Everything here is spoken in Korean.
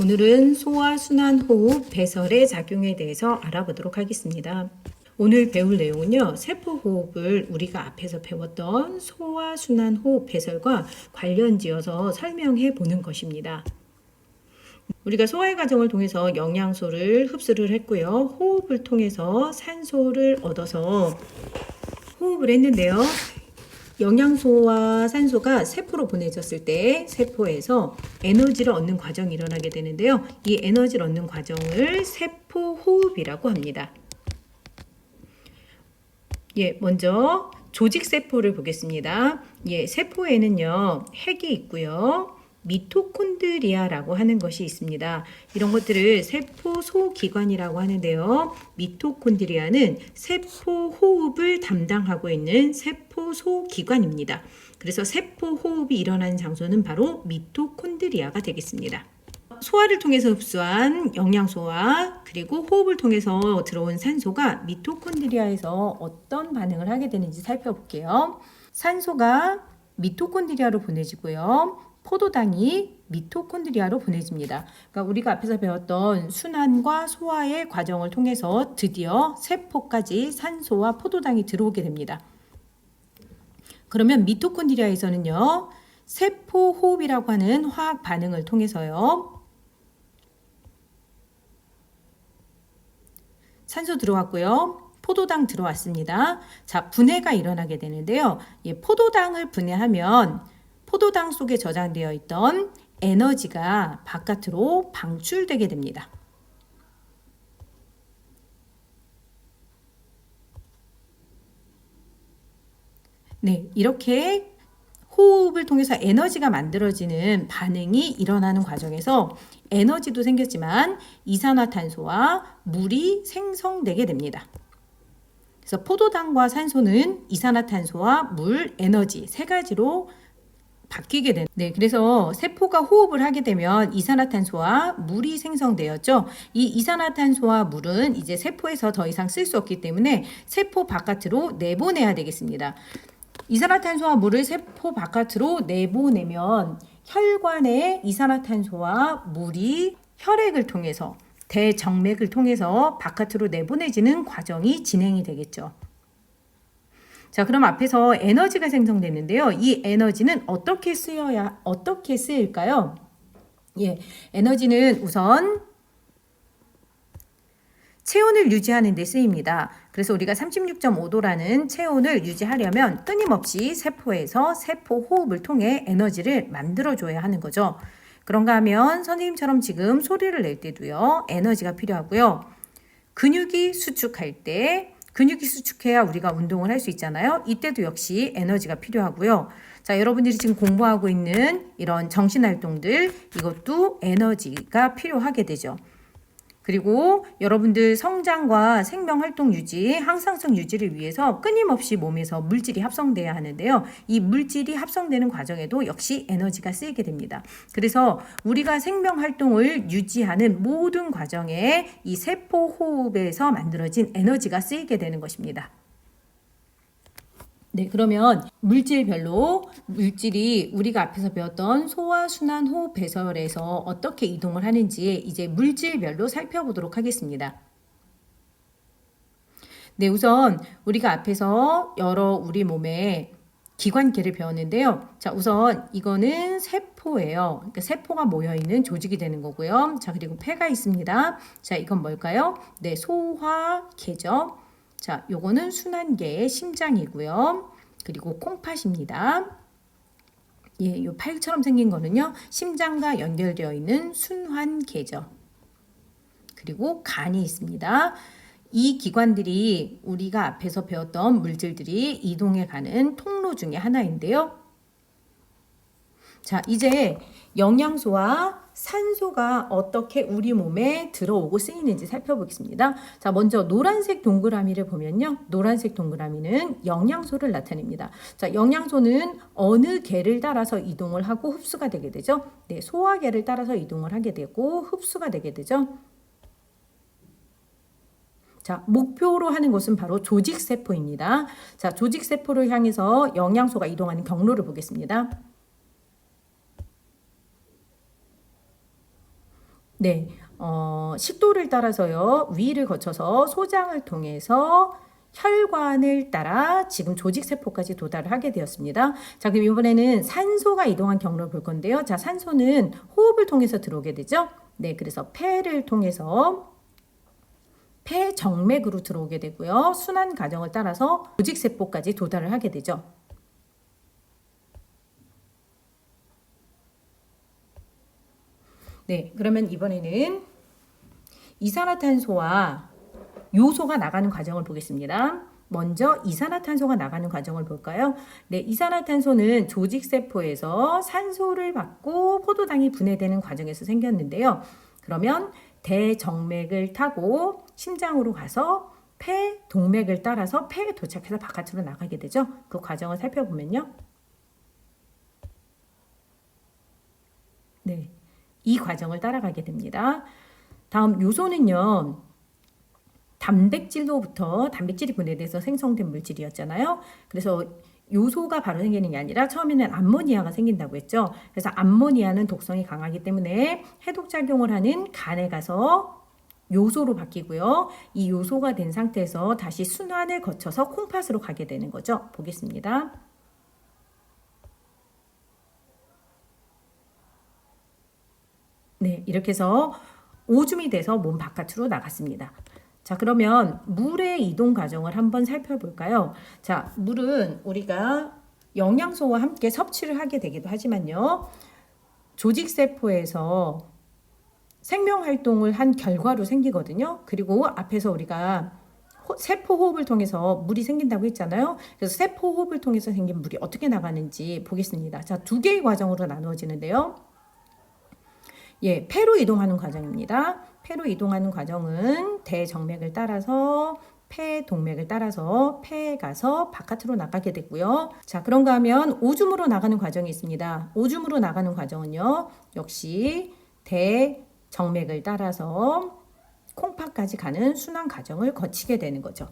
오늘은 소화 순환 호흡 배설의 작용에 대해서 알아보도록 하겠습니다. 오늘 배울 내용은요, 세포호흡을 우리가 앞에서 배웠던 소화 순환 호흡 배설과 관련 지어서 설명해 보는 것입니다. 우리가 소화의 과정을 통해서 영양소를 흡수를 했고요, 호흡을 통해서 산소를 얻어서 호흡을 했는데요. 영양소와 산소가 세포로 보내졌을 때 세포에서 에너지를 얻는 과정이 일어나게 되는데요. 이 에너지를 얻는 과정을 세포 호흡이라고 합니다. 예, 먼저 조직 세포를 보겠습니다. 예, 세포에는요, 핵이 있고요. 미토콘드리아라고 하는 것이 있습니다. 이런 것들을 세포 소기관이라고 하는데요. 미토콘드리아는 세포 호흡을 담당하고 있는 세포 소기관입니다. 그래서 세포 호흡이 일어나는 장소는 바로 미토콘드리아가 되겠습니다. 소화를 통해서 흡수한 영양소와 그리고 호흡을 통해서 들어온 산소가 미토콘드리아에서 어떤 반응을 하게 되는지 살펴볼게요. 산소가 미토콘드리아로 보내지고요. 포도당이 미토콘드리아로 보내집니다. 그러니까 우리가 앞에서 배웠던 순환과 소화의 과정을 통해서 드디어 세포까지 산소와 포도당이 들어오게 됩니다. 그러면 미토콘드리아에서는요. 세포 호흡이라고 하는 화학 반응을 통해서요. 산소 들어왔고요. 포도당 들어왔습니다. 자, 분해가 일어나게 되는데요. 예, 포도당을 분해하면 포도당 속에 저장되어 있던 에너지가 바깥으로 방출되게 됩니다. 네, 이렇게 호흡을 통해서 에너지가 만들어지는 반응이 일어나는 과정에서 에너지도 생겼지만 이산화탄소와 물이 생성되게 됩니다. 그래서 포도당과 산소는 이산화탄소와 물, 에너지 세 가지로 바뀌게 된. 네, 그래서 세포가 호흡을 하게 되면 이산화탄소와 물이 생성되었죠. 이 이산화탄소와 물은 이제 세포에서 더 이상 쓸 수 없기 때문에 세포 바깥으로 내보내야 되겠습니다. 이산화탄소와 물을 세포 바깥으로 내보내면 혈관에 이산화탄소와 물이 혈액을 통해서 대정맥을 통해서 바깥으로 내보내지는 과정이 진행이 되겠죠. 자, 그럼 앞에서 에너지가 생성됐는데요. 이 에너지는 어떻게 쓰여야 어떻게 쓰일까요? 예. 에너지는 우선 체온을 유지하는 데 쓰입니다. 그래서 우리가 36.5도라는 체온을 유지하려면 끊임없이 세포에서 세포 호흡을 통해 에너지를 만들어 줘야 하는 거죠. 그런가 하면 선생님처럼 지금 소리를 낼 때도요. 에너지가 필요하고요. 근육이 수축할 때 근육이 수축해야 우리가 운동을 할 수 있잖아요. 이때도 역시 에너지가 필요하고요. 자, 여러분들이 지금 공부하고 있는 이런 정신 활동들 이것도 에너지가 필요하게 되죠. 그리고 여러분들 성장과 생명 활동 유지, 항상성 유지를 위해서 끊임없이 몸에서 물질이 합성돼야 하는데요. 이 물질이 합성되는 과정에도 역시 에너지가 쓰이게 됩니다. 그래서 우리가 생명 활동을 유지하는 모든 과정에 이 세포 호흡에서 만들어진 에너지가 쓰이게 되는 것입니다. 네, 그러면 물질별로 물질이 우리가 앞에서 배웠던 소화 순환 호흡 배설에서 어떻게 이동을 하는지 이제 물질별로 살펴보도록 하겠습니다. 네, 우선 우리가 앞에서 여러 우리 몸의 기관계를 배웠는데요. 자, 우선 이거는 세포예요. 그러니까 세포가 모여 있는 조직이 되는 거고요. 자, 그리고 폐가 있습니다. 자, 이건 뭘까요? 네, 소화계죠. 자, 요거는 순환계의 심장이고요. 그리고 콩팥입니다. 예, 요 팔처럼 생긴 거는요. 심장과 연결되어 있는 순환계죠. 그리고 간이 있습니다. 이 기관들이 우리가 앞에서 배웠던 물질들이 이동해 가는 통로 중에 하나인데요. 자, 이제 영양소와 산소가 어떻게 우리 몸에 들어오고 쓰이는지 살펴보겠습니다. 자, 먼저 노란색 동그라미를 보면요. 노란색 동그라미는 영양소를 나타냅니다. 자, 영양소는 어느 개를 따라서 이동을 하고 흡수가 되게 되죠? 네, 소화계를 따라서 이동을 하게 되고 흡수가 되게 되죠. 자, 목표로 하는 것은 바로 조직세포입니다. 자, 조직세포를 향해서 영양소가 이동하는 경로를 보겠습니다. 네, 어, 식도를 따라서요, 위를 거쳐서 소장을 통해서 혈관을 따라 지금 조직세포까지 도달을 하게 되었습니다. 자, 그럼 이번에는 산소가 이동한 경로를 볼 건데요. 자, 산소는 호흡을 통해서 들어오게 되죠. 네, 그래서 폐를 통해서 폐 정맥으로 들어오게 되고요. 순환 과정을 따라서 조직세포까지 도달을 하게 되죠. 네, 그러면 이번에는 이산화탄소와 요소가 나가는 과정을 보겠습니다. 먼저 이산화탄소가 나가는 과정을 볼까요? 네, 이산화탄소는 조직세포에서 산소를 받고 포도당이 분해되는 과정에서 생겼는데요. 그러면 대정맥을 타고 심장으로 가서 폐 동맥을 따라서 폐에 도착해서 바깥으로 나가게 되죠. 그 과정을 살펴보면요. 네. 이 과정을 따라가게 됩니다. 다음 요소는요. 단백질로부터 단백질이 분해돼서 생성된 물질이었잖아요. 그래서 요소가 바로 생기는 게 아니라 처음에는 암모니아가 생긴다고 했죠. 그래서 암모니아는 독성이 강하기 때문에 해독작용을 하는 간에 가서 요소로 바뀌고요. 이 요소가 된 상태에서 다시 순환을 거쳐서 콩팥으로 가게 되는 거죠. 보겠습니다. 네, 이렇게 해서 오줌이 돼서 몸 바깥으로 나갔습니다. 자, 그러면 물의 이동 과정을 한번 살펴볼까요? 자, 물은 우리가 영양소와 함께 섭취를 하게 되기도 하지만요. 조직세포에서 생명 활동을 한 결과로 생기거든요. 그리고 앞에서 우리가 호- 세포 호흡을 통해서 물이 생긴다고 했잖아요. 그래서 세포 호흡을 통해서 생긴 물이 어떻게 나가는지 보겠습니다. 자, 두 개의 과정으로 나누어지는데요. 예, 폐로 이동하는 과정입니다. 폐로 이동하는 과정은 대정맥을 따라서 폐 동맥을 따라서 폐에 가서 바깥으로 나가게 되고요. 자, 그런가 하면 오줌으로 나가는 과정이 있습니다. 오줌으로 나가는 과정은요. 역시 대정맥을 따라서 콩팥까지 가는 순환 과정을 거치게 되는 거죠.